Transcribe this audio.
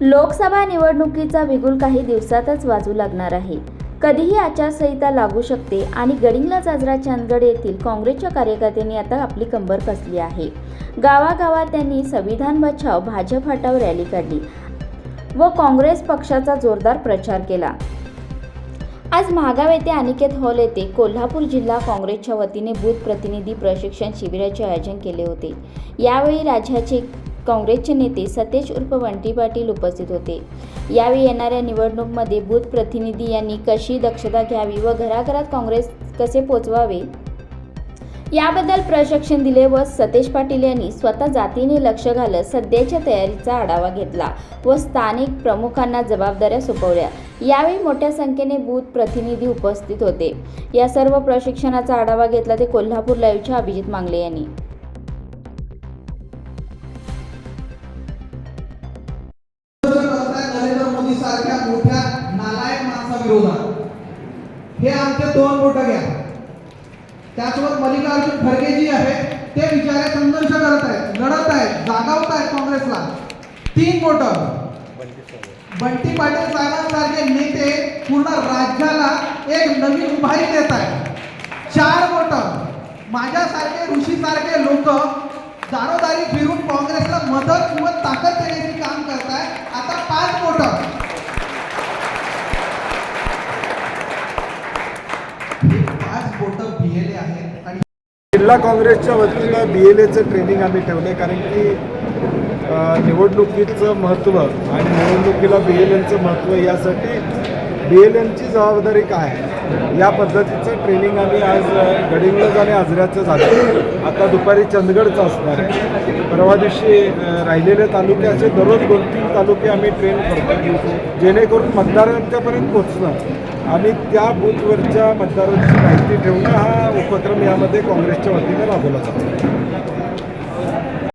लोकसभा निवडणुकीचा बिगुल काही दिवसातच वाजू लागणार आहे. कधीही आचारसंहिता लागू शकते आणि गडिंगला जाजरा चांदगड येथील काँग्रेसच्या कार्यकर्त्यांनी आता आपली कंबर कसली आहे. गावागावात त्यांनी संविधान बचाव भाजप हटाव रॅली काढली व काँग्रेस पक्षाचा जोरदार प्रचार केला. आज महागाव येथे अनिकेत हॉल येथे कोल्हापूर जिल्हा काँग्रेसच्या वतीने बूथ प्रतिनिधी प्रशिक्षण शिबिराचे आयोजन केले होते. यावेळी राज्याचे काँग्रेसचे नेते सतेज उर्फ वंटी पाटील उपस्थित होते. यावेळी येणाऱ्या निवडणूकमध्ये बूथ प्रतिनिधी यांनी कशी दक्षता घ्यावी व घराघरात काँग्रेस कसे पोचवावे? याबद्दल प्रशिक्षण दिले व सतेज पाटील यांनी स्वतः जातीने लक्ष घालत सध्याच्या तयारीचा आढावा घेतला व स्थानिक प्रमुखांना जबाबदाऱ्या सोपवल्या. यावेळी मोठ्या संख्येने बूथ प्रतिनिधी उपस्थित होते. या सर्व प्रशिक्षणाचा आढावा घेतला ते कोल्हापूर लाईव्हच्या अभिजित मांगले यांनी. विरोधात. हे आमचे दोन बोट घ्या. त्यासोबत मल्लिकार्जुन खरगे जी आहे. ते विचारे संघर्ष करत आहेत लढत आहेत जागावत आहेत काँग्रेसला. तीन बोट. बंटी पाटील साहेबांसारखे नेते पूर्ण राज्याला एक नवीन उभारी देत आहेत. चार बोट. माझ्यासारखे ऋषीसारखे लोक दारोदारी फिरून काँग्रेसला मदत किंवा ताकद देण्याचे काम करताय आता पाच बोट. जिल्हा काँग्रेसच्या वतीनं बी एल एचं ट्रेनिंग आम्ही ठेवलं आहे कारण की निवडणुकीचं महत्त्व आणि निवडणुकीला बी एल एनचं महत्त्व यासाठी बी एल एनची जबाबदारी काय? आहे या पद्धतीचं ट्रेनिंग आम्ही आज गडिंगलज आणि आजऱ्याचं झालं. आता दुपारी चंदगडचं असणार आहे. परवा दिवशी राहिलेले तालुके असे दररोज दोन तीन तालुके आम्ही ट्रेन करतो. जेणेकरून मतदारांच्यापर्यंत पोचणं आणि त्या बूथवरच्या मतदारांची माहिती ठेवणं हा उपक्रम यामध्ये काँग्रेसच्या वतीने राबवला जातो.